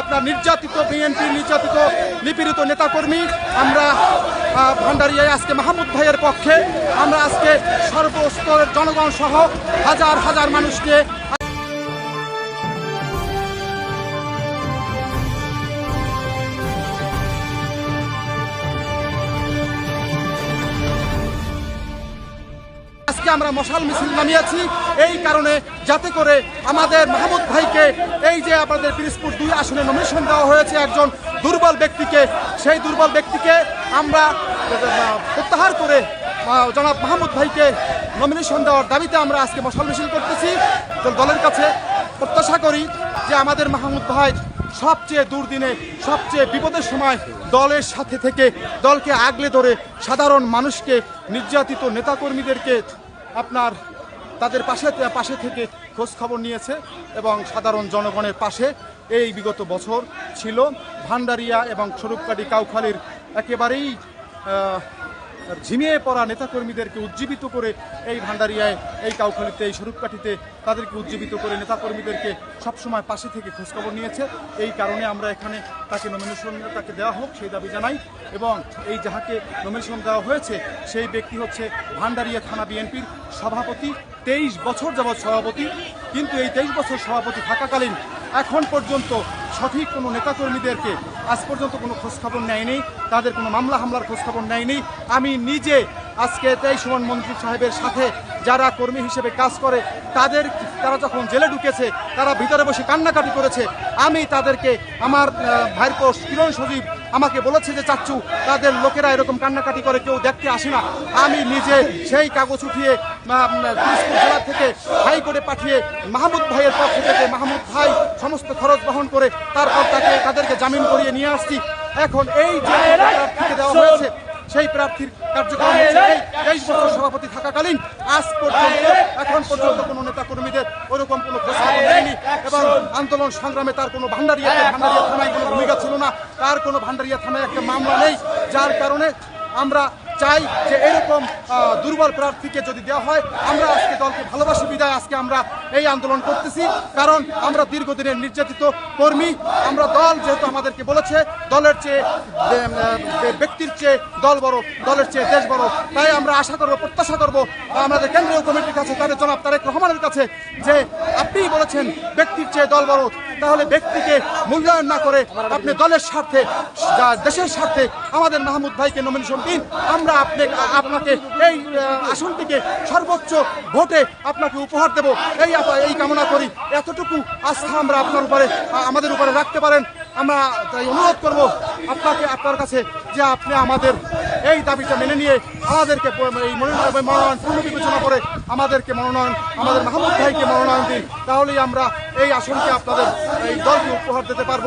আপনার নির্যাতিত বিএনপি নির্যাতিত, নিপীড়িত নেতাকর্মী, আমরা ভান্ডারিয়ায় আজকে মাহমুদ ভাইয়ের পক্ষে, আমরা আজকে সর্বস্তরের জনগণ সহ হাজার হাজার মানুষকে আজকে আমরা মশাল মিছিল নামিয়েছি। এই কারণে যাতে করে আমাদের মাহমুদ ভাইকে এই যে আমাদের পিরিসপুর দুই আসনে নমিনেশন দেওয়া হয়েছে একজন দুর্বল ব্যক্তিকে, সেই দুর্বল ব্যক্তিকে আমরা প্রত্যাহার করে জনাব মাহমুদ ভাইকে নমিনেশন দেওয়ার দাবিতে আমরা আজকে মশাল মিছিল করতেছি। দলের কাছে প্রত্যাশা করি যে আমাদের মাহমুদ ভাই সবচেয়ে দুর্দিনে, সবচেয়ে বিপদের সময় দলের সাথে থেকে দলকে আগলে ধরে সাধারণ মানুষকে, নির্যাতিত নেতাকর্মীদেরকে আপনার তাদের পাশে পাশে থেকে খোঁজ খবর নিয়েছে এবং সাধারণ জনগণের পাশে এই বিগত বছর ছিল। ভান্ডারিয়া এবং সরুপকাটি কাউখালীর একেবারেই ঝিমিয়ে পড়া নেতাকর্মীদেরকে উজ্জীবিত করে এই ভান্ডারিয়ায়, এই কাউখালীতে, এই স্বরূপকাঠিতে তাদেরকে উজ্জীবিত করে নেতাকর্মীদেরকে সবসময় পাশে থেকে খোঁজখবর নিয়েছে। এই কারণে আমরা এখানে তাকে নমিনেশন তাকে দেওয়া হোক, সেই দাবি জানাই। এবং এই যাহাকে নমিনেশন দেওয়া হয়েছে, সেই ব্যক্তি হচ্ছে ভান্ডারিয়া থানা বিএনপির সভাপতি, তেইশ বছর যাবৎ সভাপতি। কিন্তু এই তেইশ বছর সভাপতি থাকাকালীন এখন পর্যন্ত সঠিক কোনো নেতাকর্মীদেরকে আজ পর্যন্ত কোনো খোঁজখবর নেয়নি, তাদের কোনো মামলা হামলার খোঁজখবর নেয়নি। আমি নিজে আজকে তাই সুমন মন্ত্রী সাহেবের সাথে যারা কর্মী হিসেবে কাজ করে, তাদের তারা যখন জেলে ঢুকেছে, তারা ভিতরে বসে কান্নাকাটি করেছে। আমি তাদেরকে আমার ভাইপোষ কিরণ সজীব আমাকে বলেছে যে চাচ্চু তাদের লোকেরা এরকম কান্নাকাটি করে কেউ দেখতে আসে না। আমি নিজে সেই কাগজ উঠিয়ে উম, জেলা থেকে হাইকোর্টে পাঠিয়ে মাহমুদ ভাইয়ের পক্ষ থেকে মাহমুদ ভাই সমস্ত খরচ বহন করে তারপর তাকে তাদেরকে জামিন করিয়ে নিয়ে আসছি। এখন এই যে প্রার্থীকে দেওয়া হয়েছে সেই প্রার্থীর কার্যক্রম তেইশ বছর সভাপতি থাকাকালীন আজ পর্যন্ত এখন পর্যন্ত কোনো নেতা কর্মীদের ওরকম কোনো খোঁজখবর নেয়নি এবং আন্দোলন সংগ্রামে তার কোনো ভান্ডারিয়া ভান্ডারিয়া থানায় কোনো ভূমিকা ছিল না। তার কোনো ভান্ডারিয়া থানায় একটা মামলা নেই যার কারণে আমরা চাই যে এরকম দুর্বল প্রার্থীকে যদি দেওয়া হয়, আমরা আজকে দলকে ভালোবাসি, বিদায় আজকে আমরা এই আন্দোলন করতেছি। কারণ আমরা দীর্ঘদিনের নির্যাতিত কর্মী, আমরা দল যেহেতু আমাদেরকে বলেছে, দলের চেয়ে ব্যক্তির চেয়ে দল বড়, দলের চেয়ে দেশ বড়। তাই আমরা আশা করব, প্রত্যাশা করব আমাদের কেন্দ্রীয় কমিটির কাছে, তাদের জনাব তারেক রহমানের কাছে, যে আপনিই বলেছেন, ব্যক্তির চেয়ে দল বড়, তাহলে ব্যক্তিকে মূল্যায়ন না করে আপনি দলের স্বার্থে দেশের স্বার্থে আমাদের মাহমুদ ভাইকে নমিনেশন দিন। আমরা আপনি আপনাকে এই আহ, আসনটিকে সর্বোচ্চ ভোটে আপনাকে উপহার দেব। এই এই কামনা করি। এতটুকু আস্থা আমরা আপনার উপরে আমাদের উপরে রাখতে পারেন। আমরা তাই অনুরোধ করব আপনাকে আপনার কাছে যে আপনি আমাদের এই দাবিটা মেনে নিয়ে আমাদেরকে এই মনোনয়ন মনোনয়ন পূর্ণ বিবেচনা করে আমাদেরকে মনোনয়ন আমাদের মাহমুদ ভাইকে মনোনয়ন দিন। তাহলেই আমরা এই আসনকে আপনাদের এই দলকে উপহার দিতে পারব।